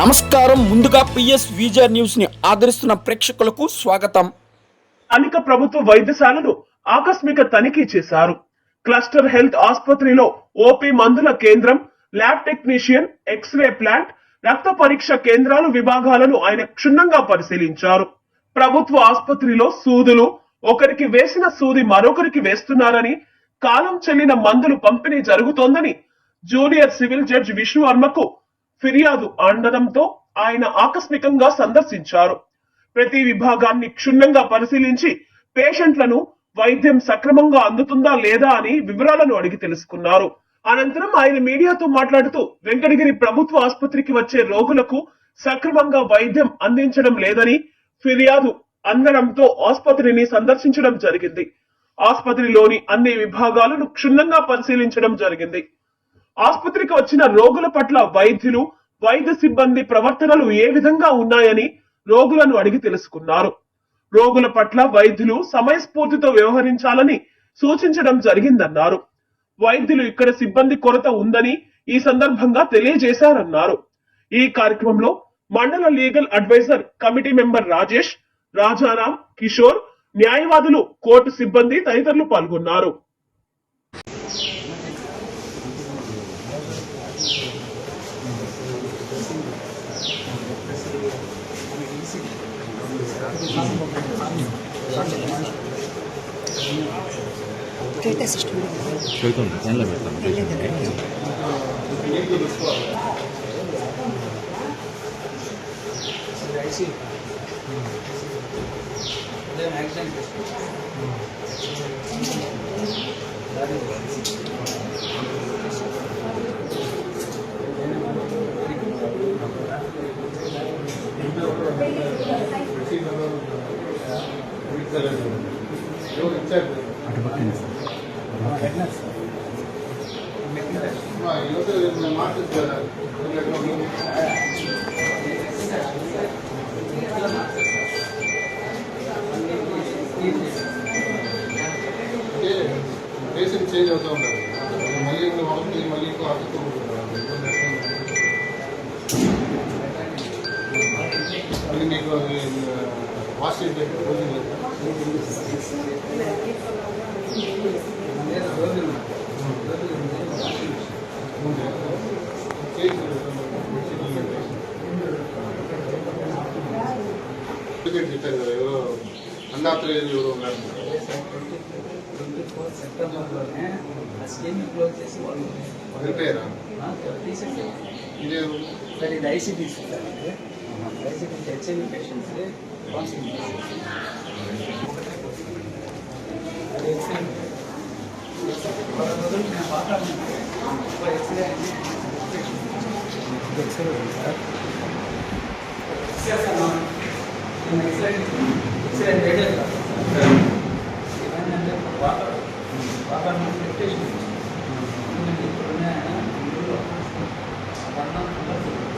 నమస్కారం. ముందుగా పిఎస్ విజయ న్యూస్ని ఆదరిస్తున్న ప్రేక్షకులకు స్వాగతం. అనిక ప్రభుత్వ వైద్యశాలను ఆకస్మిక తనిఖీ చేశారు. క్లస్టర్ హెల్త్ ఆసుపత్రిలో ఓపీ మందుల కేంద్రం ల్యాబ్ టెక్నీషియన్ ఎక్స్రే ప్లాంట్ రక్త పరీక్ష కేంద్రాలు విభాగాలను ఆయన క్షుణ్ణంగా పరిశీలించారు. ప్రభుత్వ ఆసుపత్రిలో సూదులు ఒకరికి వేసిన సూది మరొకరికి వేస్తున్నారని కాలం చెల్లిన మందులు పంపిణీ జరుగుతోందని జూనియర్ సివిల్ జడ్జి విష్ణువర్మకు ఫిర్యాదు అందడంతో ఆయన ఆకస్మికంగా సందర్శించారు. ప్రతి విభాగాన్ని క్షుణ్ణంగా పరిశీలించి పేషెంట్లను వైద్యం సక్రమంగా అందుతుందా లేదా అని వివరాలను అడిగి తెలుసుకున్నారు. అనంతరం ఆయన మీడియాతో మాట్లాడుతూ వెంకటగిరి ప్రభుత్వ ఆసుపత్రికి వచ్చే రోగులకు సక్రమంగా వైద్యం అందించడం లేదని ఫిర్యాదు అందడంతో ఆసుపత్రిని సందర్శించడం జరిగింది. ఆసుపత్రిలోని అన్ని విభాగాలను క్షుణ్ణంగా పరిశీలించడం జరిగింది. ఆసుపత్రికి వచ్చిన రోగుల పట్ల వైద్యులు వైద్య సిబ్బంది ప్రవర్తనలు ఏ విధంగా ఉన్నాయని రోగులను అడిగి తెలుసుకున్నారు. రోగుల పట్ల వైద్యులు సమయస్ఫూర్తితో వ్యవహరించాలని సూచించడం జరిగిందన్నారు. వైద్యులు ఇక్కడ సిబ్బంది కొరత ఉందని ఈ సందర్భంగా తెలియజేశారన్నారు. ఈ కార్యక్రమంలో మండల legal adviser committee member Rajesh Rajaram Kishore న్యాయవాదులు కోర్టు సిబ్బంది తదితరులు పాల్గొన్నారు. Кайтас шүү дээ. Шойдон янлаа байх юм байна. Thank you. పేషెంట్ చేంజ్ అవుతూ ఉంటారు మళ్ళీ ఇంకో ఒకటి మళ్ళీ ఇంకో అతుక్కు మళ్ళీ మీకు అది వాష్ చేసే రోజు చెప్పారు కదా ఎవరో అన్నాత్రేయులు ఎవరో ఉన్నారు సెప్టెంబర్లోనే ఆ స్కీమ్ క్లోజ్ చేసి వాళ్ళు వెళ్ళిపోయారా తీసేసారు ఇదే సార్ ఇది ఐసీడీ సార్ ఇది ఐసీడీ హెచ్ఐవి పేషెంట్స్ కౌన్సిలింగ్ వాతావరణం ఎక్స్రే వాళ్ళ రోజులు నేను మాట్లాడుతున్నాను X-ray X-ray sir X-ray X-ray radial sir ఏమైందంటే వాటర్ వాటర్ ఫిల్టరేషన్ ఇప్పుడున్న ఇందులో అన్నం కేసు ఇప్పుడు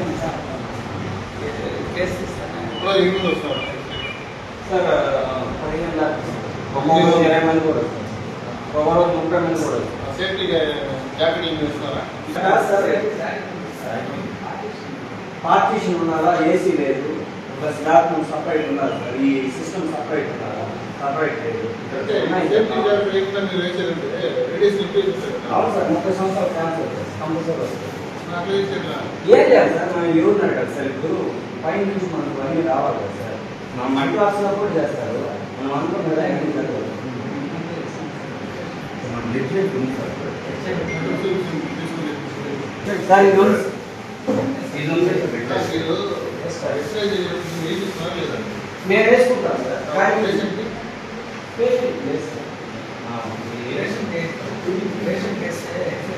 ఎనిమిది వస్తారు సార్ పదిహేను లాక్స్ ఒక్కొక్క ఇరవై మంది కూడా ఒక్కొక్క రోజు ముప్పై మంది కూడా సేఫ్టీ జాకెట్ ఏమి వేస్తున్నారా పార్టీషన్ ఉన్నదా ఏసీ లేదు. ప్లస్ డాక్యుమెంట్ సపరేట్ ఉన్నదా సార్. ఈ సిస్టమ్ సపరేట్ ఉన్నదా సపరేట్ లేదు. అవును సార్ ముప్పై సంవత్సరాలు క్యాన్సర్ కంపల్సరీ ఏం లేదు సార్ మనం ఎవరున్నారు కదా సార్ ఇప్పుడు. పైన నుంచి మనకు అన్నీ రావాలి కదా సార్. మా మట్టి వాసన కూడా చేస్తారు. మనం కదా ఏం జరగదు మన డిఫరెంట్ ఉంది సార్. సార్ ఇది ఉంది ఇది ఉంది మీరు ఎక్సర్సైజ్ ఏం ఇస్తున్నారు లేదా మేము వేసుకుంటాం. సార్. కానీ పేషెంట్ లేదు. సార్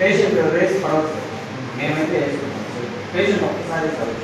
పేషెంట్ రేస్ పడవచ్చు. మేమైతే వేసుకుంటాం. పేషెంట్ ఒక్కసారి sir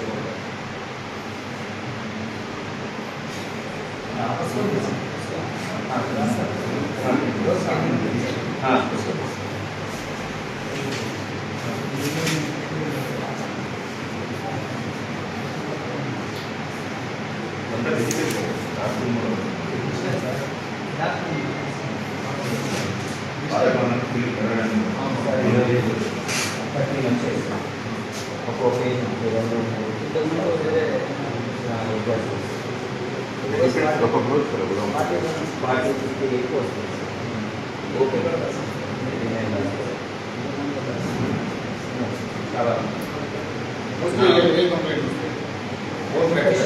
okay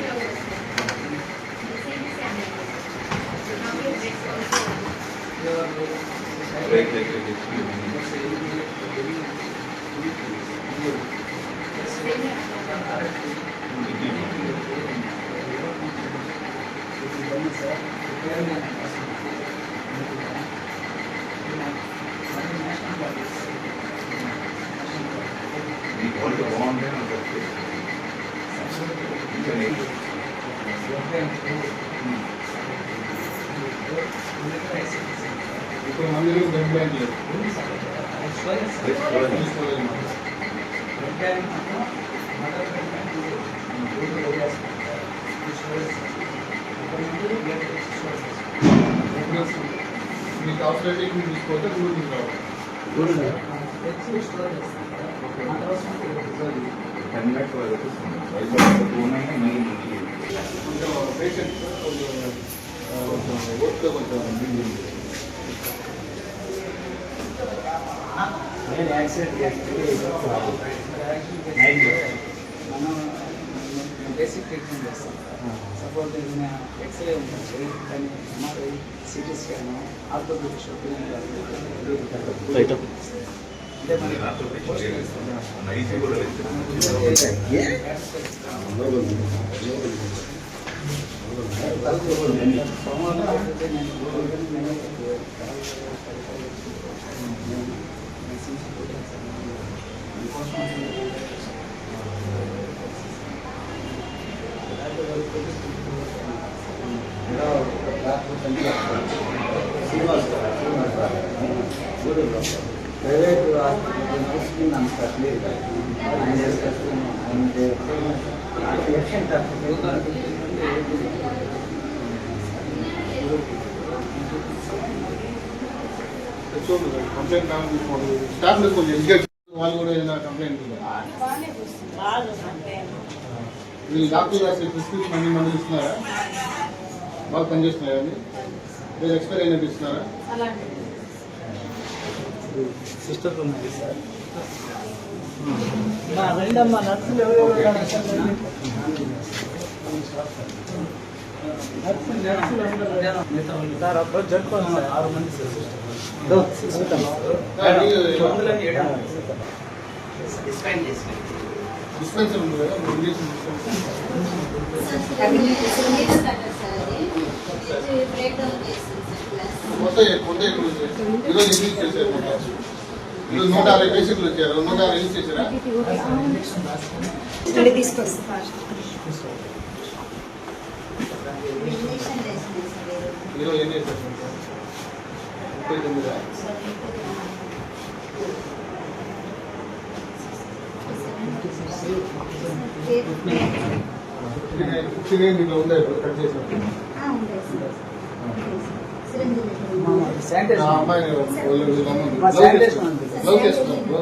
break, break, break. Thank you. తీసుకోలేదు మనం. మీకు ఇక్కడ తీసుకోవద్దు దూరం తీసుకురావాలి కొంచెం పేషెంట్ కొంచెం ఆ, కొంచెం. నేను యాక్సిడెంట్ చేస్తే మనం బేసిక్ ట్రీట్మెంట్ చేస్తాం. సపోజ్ ఏదైనా ఎక్స్రే ఉంటుంది కానీ MRI CT scan orthopaedic right అంటే మనకి ప్రైవేట్ హాస్పిటల్ నడుస్తుంది అంత లేదు ఆయన చేసుకొస్తున్నాం ఆయన ఎఫిషియంట్ చూడండి కంప్లైంట్ కావాలి తీసుకోండి స్టాఫ్ కొంచెం ఎడ్యుకేట్ వాళ్ళు కూడా ఏదైనా కంప్లైంట్ మీరు మీ డాక్టర్ గారు ప్రిస్క్రిప్షన్ అన్ని మందులు ఇస్తున్నారా బాగా పనిచేస్తున్నాయా అండి మీరు ఎక్స్పైర్ అయినట్టు ఇస్తున్నారా సిస్టర్ ఉన్నది సార్ నా రెండమ్మ నర్సులు ఎవరెవరు నర్సులు నర్సులు సార్ అప్పుడు జరుపుకోండి సార్ ఆరు మంది సిస్టర్ నూట యాభై పేషెంట్లు వచ్చారు. నూట యాభై రిలీజ్ చేశారా? స్టడీ తీసుకొస్తా ఈరోజు ఎన్ని చేశారు ముప్పై తొమ్మిదా నైన్ దీంట్లో ఉందా ఇప్పుడు కట్ చేసాం. శానిటైజర్. ఆ అమ్మాయిని వాళ్ళు రమ్మని. మా గ్లౌజ్ శానిటైజర్ వేసుకో. ఉంది.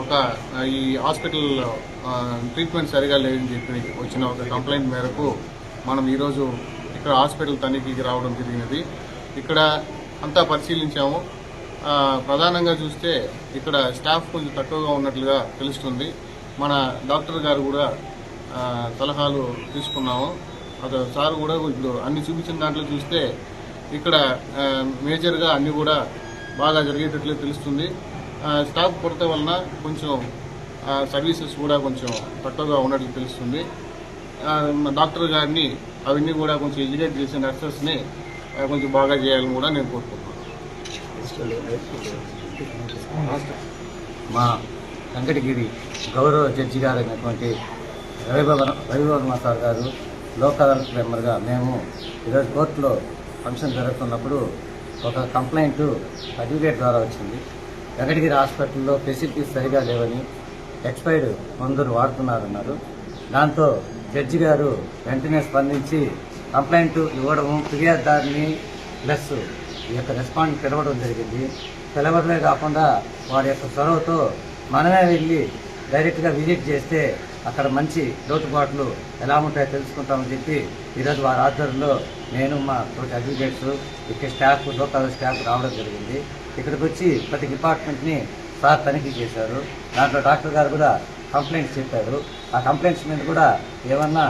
ఒక ఈ హాస్పిటల్ ట్రీట్మెంట్ సరిగా లేదని చెప్పి వచ్చిన ఒక కంప్లైంట్ మేరకు మనం ఈరోజు ఇక్కడ హాస్పిటల్ తనిఖీకి రావడం జరిగినది. ఇక్కడ అంతా పరిశీలించాము. ప్రధానంగా చూస్తే ఇక్కడ స్టాఫ్ కొంచెం తక్కువగా ఉన్నట్లుగా తెలుస్తుంది. మన డాక్టర్ గారు కూడా సలహాలు తీసుకున్నాము. అదే సార్ కూడా ఇప్పుడు అన్ని చూపించిన దాంట్లో చూస్తే ఇక్కడ మేజర్గా అన్నీ కూడా బాగా జరిగేటట్లు తెలుస్తుంది. స్టాఫ్ కొరత వలన కొంచెం సర్వీసెస్ కూడా కొంచెం తక్కువగా ఉన్నట్లు తెలుస్తుంది. మా డాక్టర్ గారిని అవన్నీ కూడా కొంచెం ఎడ్యుకేట్ చేసే నర్సెస్ని కొంచెం బాగా చేయాలని కూడా నేను కోరుకుంటున్నాను. మా వెంకటగిరి గౌరవ జడ్జి గారు అయినటువంటి రవిభవన గారు లోక్ అదాలత్ మెంబర్గా మేము ఈరోజు కోర్టులో ఫంక్షన్ జరుగుతున్నప్పుడు ఒక కంప్లైంట్ అడ్వకేట్ ద్వారా వచ్చింది. వెంకటగిరి హాస్పిటల్లో ఫెసిలిటీస్ సరిగా లేవని ఎక్స్పైర్డ్ మందులు వాడుతున్నారన్నారు. దాంతో జడ్జి గారు వెంటనే స్పందించి కంప్లైంట్ ఇవ్వడము ఫిర్యాదుదారిని ప్లస్ ఈ యొక్క రెస్పాండ్ పిలవడం జరిగింది. పిలవడమే కాకుండా వారి యొక్క చొరవతో మనమే వెళ్ళి డైరెక్ట్గా విజిట్ చేస్తే అక్కడ మంచి లోటుపాట్లు ఎలా ఉంటాయో తెలుసుకుంటామని చెప్పి ఈరోజు వారి ఆధ్వర్యంలో నేను మా తోటి అడ్వకేట్స్ ఇక్కడ స్టాఫ్ లోకల్ స్టాఫ్ రావడం జరిగింది. ఇక్కడికి వచ్చి ప్రతి డిపార్ట్మెంట్ని సార్ తనిఖీ చేశారు. దాంట్లో డాక్టర్ గారు కూడా కంప్లైంట్స్ చెప్పారు. ఆ కంప్లైంట్స్ మీద కూడా ఏమన్నా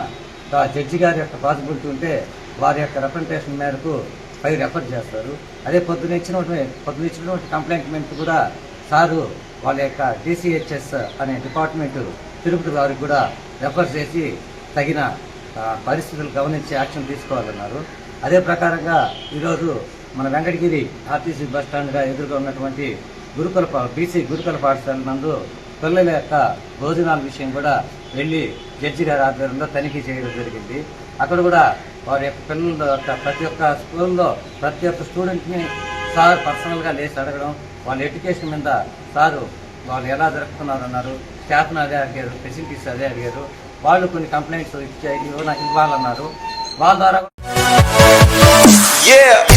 జడ్జి గారి యొక్క పాసిబిలిటీ ఉంటే వారి యొక్క రిప్రజెంటేషన్ మేరకు పై రెఫర్ చేస్తారు. అదే పొద్దున ఇచ్చినటువంటి పొద్దున ఇచ్చినటువంటి కంప్లైంట్ మీద కూడా సారు వాళ్ళ యొక్క డిసిహెచ్ఎస్ అనే డిపార్ట్మెంట్ తిరుపతి వారికి కూడా రెఫర్ చేసి తగిన పరిస్థితులు గమనించి యాక్షన్ తీసుకోవాలన్నారు. అదే ప్రకారంగా ఈరోజు మన వెంకటగిరి ఆర్టీసీ బస్ స్టాండ్గా ఎదురుగా ఉన్నటువంటి గురుకుల పా- బీసీ గురుకుల పాఠశాల నందు పిల్లల యొక్క భోజనాల విషయం కూడా వెళ్ళి జడ్జి గారి ఆధ్వర్యంలో తనిఖీ చేయడం జరిగింది అక్కడ కూడా వారి యొక్క పిల్లల యొక్క ప్రతి ఒక్క స్కూల్లో ప్రతి ఒక్క స్టూడెంట్ని సార్ పర్సనల్గా లేచి అడగడం వాళ్ళ ఎడ్యుకేషన్ మీద సారు వాళ్ళు ఎలా జరుపుతున్నారు అన్నారు స్టాఫ్ని అదే అడిగారు ఫెసిలిటీస్ అదే అడిగారు వాళ్ళు కొన్ని కంప్లైంట్స్ ఇచ్చే ఇవ్వాలన్నారు వాళ్ళ ద్వారా Yeah!